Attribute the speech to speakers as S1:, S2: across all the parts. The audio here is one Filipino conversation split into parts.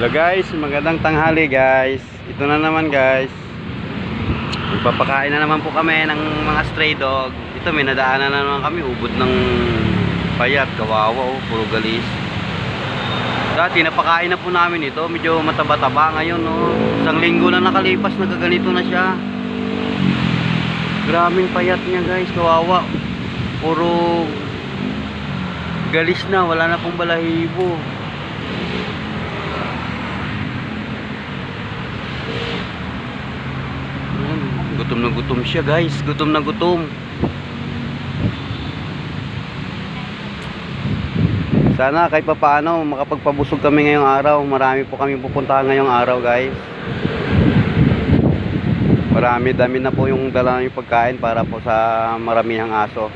S1: Hello guys, magandang tanghali guys. Ito na naman guys. Magpapakain na naman po kami ng mga stray dog. Ito may nadaanan na naman kami, ubod ng payat, kawawa oh, puro galis. Dati napakain na po namin ito, medyo mataba-taba ngayon no. Isang linggo na nakalipas, nagaganito na siya. Graming payat niya guys, kawawa. Puro galis na, wala na pong balahibo. Gutom na gutom siya guys, gutom na gutom. Sana kahit pa paano makapagpabusog kami ngayong araw. Marami po kami pupuntahan ngayong araw guys. Marami dami na po yung dala ng pagkain para po sa maramihang aso.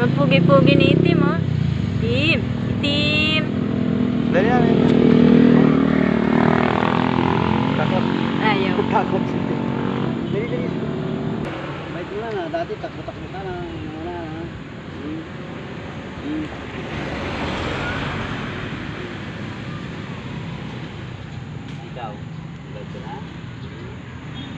S2: Ang pugi-pugi ni Itim, oh. Itim.
S1: Dali na rin. Takot.
S2: Ayaw.
S1: Takot. Dali, dali. Bait mo na. Dati takbo-takbo ka na. Wala na. Hmm. Hmm. Ikaw. Ikaw na.